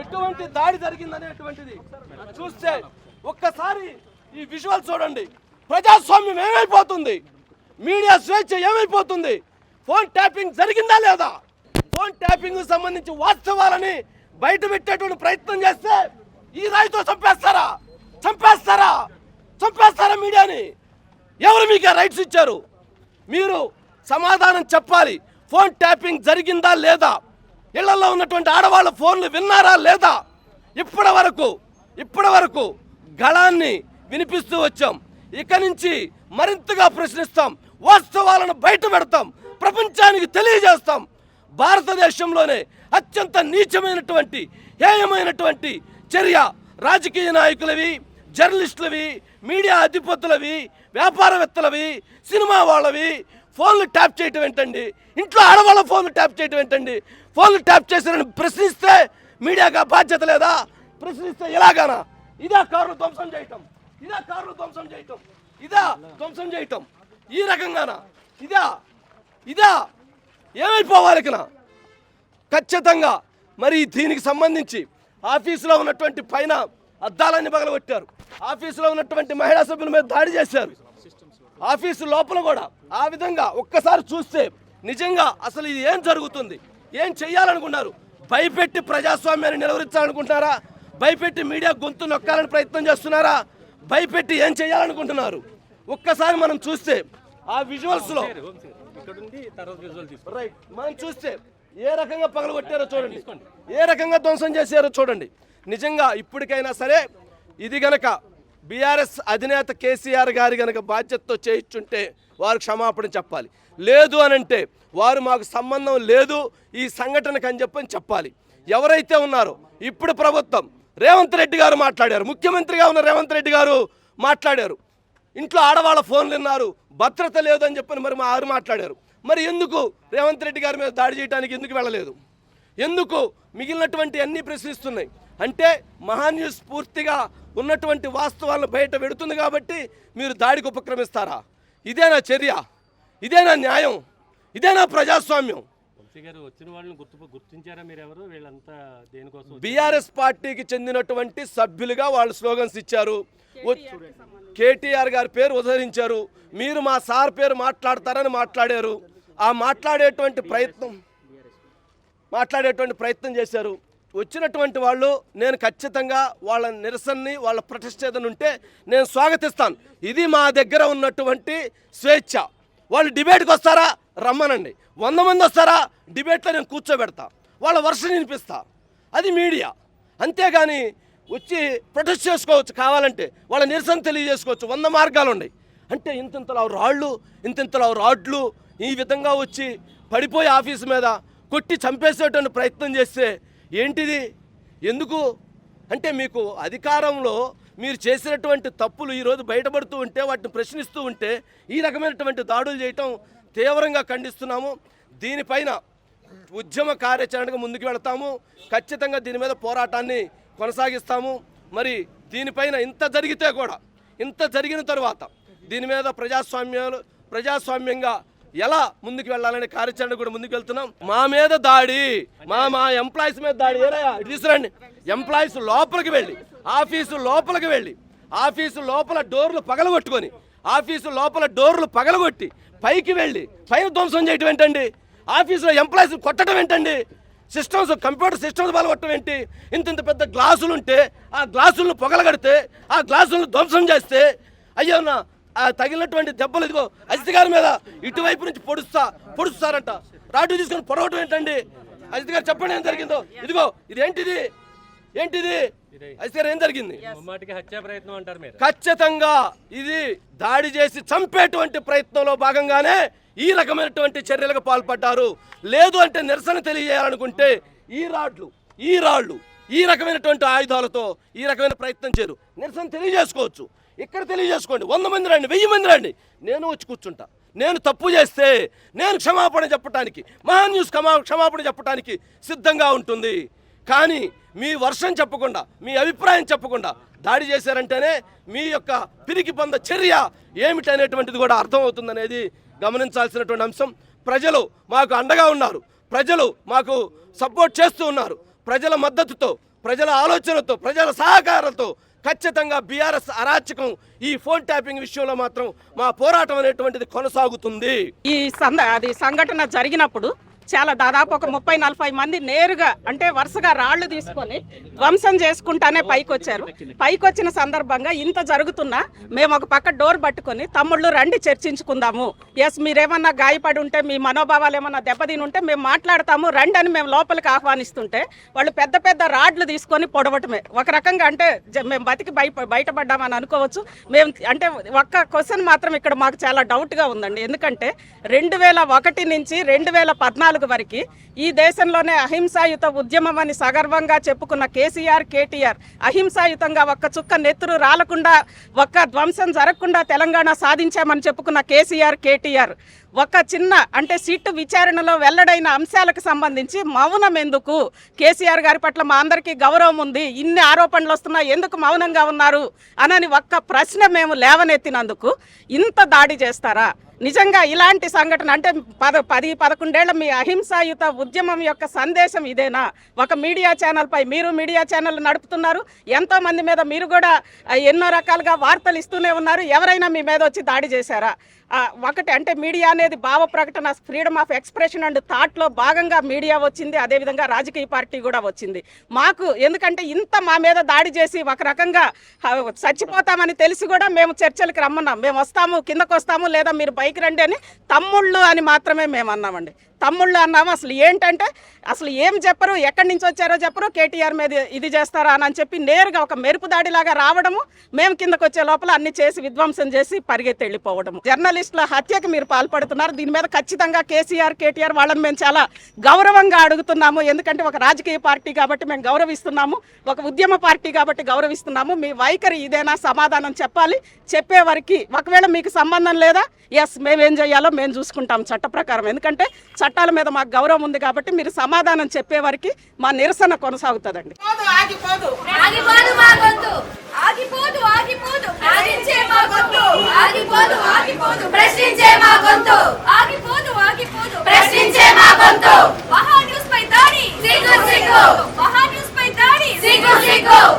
ఎటువంటి దాడి జరిగిందనేటువంటిది చూస్తే ఒక్కసారి ఈ విజువల్ చూడండి. ప్రజాస్వామ్యం ఏమైపోతుంది? మీడియా స్వేచ్ఛ ఏమైపోతుంది? ఫోన్ ట్యాపింగ్ జరిగిందా లేదా? ఫోన్ ట్యాపింగ్ సంబంధించి వాస్తవాలని బయట పెట్టేటువంటి ప్రయత్నం చేస్తే ఈ రాయితో చంపేస్తారా? చంపేస్తారా? చంపేస్తారా మీడియాని? ఎవరు మీకు రైట్స్ ఇచ్చారు? మీరు సమాధానం చెప్పాలి. ఫోన్ ట్యాపింగ్ జరిగిందా లేదా? ఇళ్ళలో ఉన్నటువంటి ఆడవాళ్ళ ఫోన్లు విన్నారా లేదా? ఇప్పటి వరకు ఇప్పటి వరకు గళాన్ని వినిపిస్తూ వచ్చాం. ఇక నుంచి మరింతగా ప్రశ్నిస్తాం. వాస్తవాలను బయట పెడతాం. ప్రపంచానికి తెలియజేస్తాం. భారతదేశంలోనే అత్యంత నీచమైనటువంటి హేయమైనటువంటి చర్య రాజకీయ నాయకులవి జర్నలిస్టులవి మీడియా అధిపతులవి వ్యాపారవేత్తలవి సినిమా వాళ్ళవి ఫోన్లు ట్యాప్ చేయటం ఏంటండి? ఇంట్లో ఆడవాళ్ళ ఫోన్లు ట్యాప్ చేయటం ఏంటండి? ఫోన్లు ట్యాప్ చేశారని ప్రశ్నిస్తే మీడియాగా బాధ్యత లేదా? ప్రశ్నిస్తే ఎలాగనా ఇదా కారులు ధ్వంసం చేయటం. ఇదా కారులు ధ్వంసం చేయటం. ఇదా ధ్వంసం చేయటం. ఈ రకంగానా? ఇదా? ఇదా? ఏమైపోవాలికినా? ఖచ్చితంగా మరి దీనికి సంబంధించి ఆఫీసులో ఉన్నటువంటి పైన అద్దాలన్నీ పగలగొట్టారు. ఆఫీసులో ఉన్నటువంటి మహిళా సభ్యుల మీద దాడి చేశారు. ఆఫీసు లోపల కూడా ఆ విధంగా ఒక్కసారి చూస్తే నిజంగా అసలు ఇది ఏం జరుగుతుంది? ఏం చెయ్యాలనుకున్నారు? భయపెట్టి ప్రజాస్వామ్యాన్ని నిలవరించాలనుకుంటున్నారా భయపెట్టి మీడియా గొంతు నొక్కాలని ప్రయత్నం చేస్తున్నారా? భయపెట్టి ఏం చేయాలనుకుంటున్నారు ఒక్కసారి మనం చూస్తే ఆ విజువల్స్లో రైట్ మనం చూస్తే ఏ రకంగా పగలగొట్టారో చూడండి. ఏ రకంగా ధ్వంసం చేశారో చూడండి. నిజంగా ఇప్పటికైనా సరే ఇది గనక బీఆర్ఎస్ అధినేత కేసీఆర్ గారి గనక బాధ్యతతో చేయించుంటే వారు క్షమాపణ చెప్పాలి. లేదు అని అంటే వారు మాకు సంబంధం లేదు ఈ సంఘటనకు అని చెప్పని చెప్పాలి. ఎవరైతే ఉన్నారో ఇప్పుడు ప్రభుత్వం రేవంత్ రెడ్డి గారు మాట్లాడారు ముఖ్యమంత్రిగా ఉన్న రేవంత్ రెడ్డి గారు మాట్లాడారు. ఇంట్లో ఆడవాళ్ళ ఫోన్లు విన్నారు భద్రత లేదు అని చెప్పని మరి మా ఆరు మాట్లాడారు. మరి ఎందుకు రేవంత్ రెడ్డి గారి మీద దాడి చేయడానికి ఎందుకు వెళ్ళలేదు? ఎందుకు మిగిలినటువంటి అన్నీ ప్రశ్నిస్తున్నాయి? అంటే మహాన్యూస్ పూర్తిగా ఉన్నటువంటి వాస్తవాలను బయట పెడుతుంది కాబట్టి మీరు దాడికి ఉపక్రమిస్తారా? ఇదే నా చర్య. ఇదేనా న్యాయం. ఇదేనా ప్రజాస్వామ్యం. వంశీ గారు వచ్చిన వాళ్ళని గుర్తు గుర్తించారా మీరు ఎవరు వీళ్ళంతా దేనికోసం వచ్చారు? బీఆర్ఎస్ పార్టీకి చెందినటువంటి సభ్యులుగా వాళ్ళు స్లోగన్స్ ఇచ్చారు. కేటీఆర్ గారి పేరు ఉదహరించారు. మీరు మా సార్ పేరు మాట్లాడతారని మాట్లాడారు. ఆ మాట్లాడేటువంటి ప్రయత్నం మాట్లాడేటువంటి ప్రయత్నం చేశారు. వచ్చినటువంటి వాళ్ళు నేను ఖచ్చితంగా వాళ్ళ నిరసనని వాళ్ళ ఉంటే నేను స్వాగతిస్తాను. ఇది మా దగ్గర ఉన్నటువంటి స్వేచ్ఛ. వాళ్ళు డిబేట్కి వస్తారా? రమ్మనండి. వంద మంది వస్తారా? డిబేట్లో నేను కూర్చోబెడతా. వాళ్ళ వర్షం వినిపిస్తా. అది మీడియా. అంతేగాని వచ్చి ప్రొటెస్ట్ చేసుకోవచ్చు కావాలంటే. వాళ్ళ నిరసన తెలియజేసుకోవచ్చు. వంద మార్గాలు ఉన్నాయి అంటే ఇంతింతలో రాళ్ళు ఇంతింతలో రాడ్లు ఈ విధంగా వచ్చి పడిపోయి ఆఫీస్ మీద కొట్టి చంపేసేటువంటి ప్రయత్నం చేస్తే ఏంటిది? ఎందుకు? అంటే మీకు అధికారంలో మీరు చేసినటువంటి తప్పులు ఈరోజు బయటపడుతూ ఉంటే వాటిని ప్రశ్నిస్తూ ఉంటే ఈ రకమైనటువంటి దాడులు చేయటం తీవ్రంగా ఖండిస్తున్నాము. దీనిపైన ఉద్యమ కార్యాచరణకు ముందుకు వెళతాము. ఖచ్చితంగా దీని మీద పోరాటాన్ని కొనసాగిస్తాము. మరి దీనిపైన ఇంత జరిగితే కూడా ఇంత జరిగిన తరువాత దీని మీద ప్రజాస్వామ్యాలు ప్రజాస్వామ్యంగా ఎలా ముందుకు వెళ్ళాలనే కార్యాచరణ కూడా ముందుకు వెళ్తున్నాం. మా మీద దాడి మా మా ఎంప్లాయీస్ మీద దాడి. ఏరయ్యా తీసుకురండి. ఎంప్లాయీస్ లోపలికి వెళ్ళి ఆఫీసు లోపలికి వెళ్ళి ఆఫీసు లోపల డోర్లు పగలగొట్టుకొని ఆఫీసు లోపల డోర్లు పగలగొట్టి పైకి వెళ్ళి పైన ధ్వంసం చేయటం ఏంటండి? ఆఫీసులో ఎంప్లాయీస్ కొట్టడం ఏంటండి? సిస్టమ్స్ కంప్యూటర్ సిస్టమ్స్ పగలగొట్టడం ఏంటి? ఇంత ఇంత పెద్ద గ్లాసులు ఉంటే ఆ గ్లాసులను పొగలగడితే ఆ గ్లాసులను ధ్వంసం చేస్తే అయ్యో నా తగిలినటువంటి దెబ్బలు ఇదిగో అజిత్ గారి మీద ఇటువైపు నుంచి పొడుస్తా పొడుస్తారంట. రాటు తీసుకొని పొడవటం ఏంటండి? అజిత్ గారు చెప్పండి ఏం జరిగిందో. ఇదిగో ఇదేంటిది? ఏంటిది? అజిత్ గారు ఏం జరిగింది? ముమ్మాటికి హత్యా ప్రయత్నం అంటారు మీరు. ఖచ్చితంగా ఇది దాడి చేసి చంపేటువంటి ప్రయత్నంలో భాగంగానే ఈ రకమైనటువంటి చర్యలకు పాల్పడ్డారు. లేదు అంటే నిరసన తెలియజేయాలనుకుంటే ఈ రాడ్లు ఈ రాళ్ళు ఈ రకమైనటువంటి ఆయుధాలతో ఈ రకమైన ప్రయత్నం చేయరు. నిరసన తెలియజేసుకోవచ్చు. ఇక్కడ తెలియజేసుకోండి. వంద మంది రండి వెయ్యి మంది రండి. నేను వచ్చి కూర్చుంటా. నేను తప్పు చేస్తే నేను క్షమాపణ చెప్పడానికి మహా న్యూస్ క్షమా క్షమాపణ చెప్పడానికి సిద్ధంగా ఉంటుంది. కానీ మీ వర్షం చెప్పకుండా మీ అభిప్రాయం చెప్పకుండా దాడి చేశారంటేనే మీ యొక్క పిరికి పొంద చర్య ఏమిటనేటువంటిది కూడా అర్థమవుతుందనేది గమనించాల్సినటువంటి అంశం. ప్రజలు మాకు అండగా ఉన్నారు. ప్రజలు మాకు సపోర్ట్ చేస్తూ ఉన్నారు. ప్రజల మద్దతుతో ప్రజల ఆలోచనతో ప్రజల సహకారంతో ఖచ్చితంగా బీఆర్ఎస్ అరాచకం ఈ ఫోన్ ట్యాపింగ్ విషయంలో మాత్రం మా పోరాటం అనేటువంటిది కొనసాగుతుంది. ఈ సంద అది సంఘటన జరిగినప్పుడు చాలా దాదాపు ఒక ముప్పై నలభై మంది నేరుగా అంటే వరుసగా రాళ్ళు తీసుకొని ధ్వంసం చేసుకుంటానే పైకి వచ్చారు పైకి వచ్చిన సందర్భంగా ఇంత జరుగుతున్నా మేము ఒక పక్క డోర్ పట్టుకొని తమ్ముళ్ళు రండి చర్చించుకుందాము. ఎస్ మీరేమన్నా గాయపడి ఉంటే మీ మనోభావాలు ఏమన్నా దెబ్బతిని ఉంటే మేము మాట్లాడతాము రండి అని మేము లోపలికి ఆహ్వానిస్తుంటే వాళ్ళు పెద్ద పెద్ద రాడ్లు తీసుకొని పొడవటమే. ఒక రకంగా అంటే మేము బతికి బయ బయటపడ్డామని అనుకోవచ్చు. మేము అంటే ఒక్క క్వశ్చన్ మాత్రం ఇక్కడ మాకు చాలా డౌట్గా ఉందండి. ఎందుకంటే రెండు వేల ఒకటి నుంచి రెండు వేల పద్నాలుగు వరకు ఈ దేశంలోనే అహింసాయుత ఉద్యమం అని సగర్వంగా చెప్పుకున్న కేసీఆర్ కేటీఆర్ అహింసాయుతంగా ఒక్క చుక్క నెత్తురు రాలకుండా ఒక్క ధ్వంసం జరగకుండా తెలంగాణ సాధించామని చెప్పుకున్న కేసీఆర్ కేటీఆర్ ఒక చిన్న అంటే సిట్టు విచారణలో వెల్లడైన అంశాలకు సంబంధించి మౌనం ఎందుకు? కేసీఆర్ గారి పట్ల మా అందరికీ గౌరవం ఉంది. ఇన్ని ఆరోపణలు వస్తున్నా ఎందుకు మౌనంగా ఉన్నారు? అనని ఒక్క ప్రశ్న మేము లేవనెత్తినందుకు ఇంత దాడి చేస్తారా? నిజంగా ఇలాంటి సంఘటన అంటే పద పది పదకొండేళ్ళ మీ అహింసాయుత ఉద్యమం యొక్క సందేశం ఇదేనా? ఒక మీడియా ఛానల్పై మీరు మీడియా ఛానల్ నడుపుతున్నారు. ఎంతోమంది మీద మీరు కూడా ఎన్నో రకాలుగా వార్తలు ఇస్తూనే ఉన్నారు. ఎవరైనా మీ మీద వచ్చి దాడి చేశారా? ఒకటి అంటే మీడియా అనేది భావ ప్రకటన ఫ్రీడమ్ ఆఫ్ ఎక్స్ప్రెషన్ అండ్ థాట్లో భాగంగా మీడియా వచ్చింది అదేవిధంగా రాజకీయ పార్టీ కూడా వచ్చింది. మాకు ఎందుకంటే ఇంత మా మీద దాడి చేసి ఒక రకంగా చచ్చిపోతామని తెలిసి కూడా మేము చర్చలకు రమ్మన్నాం. మేము వస్తాము కిందకు వస్తాము లేదా మీరు బైక్ రండి అని తమ్ముళ్ళు అని మాత్రమే మేము అన్నామండి. తమ్ముళ్ళు అన్నాము అసలు ఏంటంటే అసలు ఏం చెప్పరు ఎక్కడి నుంచి వచ్చారో చెప్పరు కేటీఆర్ మీద ఇది చేస్తారా అని చెప్పి నేరుగా ఒక మెరుపు దాడిలాగా రావడము మేము కిందకు వచ్చే లోపల అన్ని చేసి విధ్వంసం చేసి పరిగెత్తి వెళ్ళిపోవడము. జర్నలిస్టుల హత్యకు మీరు పాల్పడుతున్నారు దీని మీద ఖచ్చితంగా కేసీఆర్ కేటీఆర్ వాళ్ళని మేము చాలా గౌరవంగా అడుగుతున్నాము. ఎందుకంటే ఒక రాజకీయ పార్టీ కాబట్టి మేము గౌరవిస్తున్నాము ఒక ఉద్యమ పార్టీ కాబట్టి గౌరవిస్తున్నాము. మీ వైఖరి ఇదేనా సమాధానం చెప్పాలి. చెప్పే వరకు ఒకవేళ మీకు సంబంధం లేదా ఎస్ మేమేం చేయాలో మేము చూసుకుంటాం చట్ట ప్రకారం. ఎందుకంటే చట్టాల మీద మాకు గౌరవం ఉంది కాబట్టి మీరు సమాధానం చెప్పే వారికి మా నిరసన కొనసాగుతుందండి.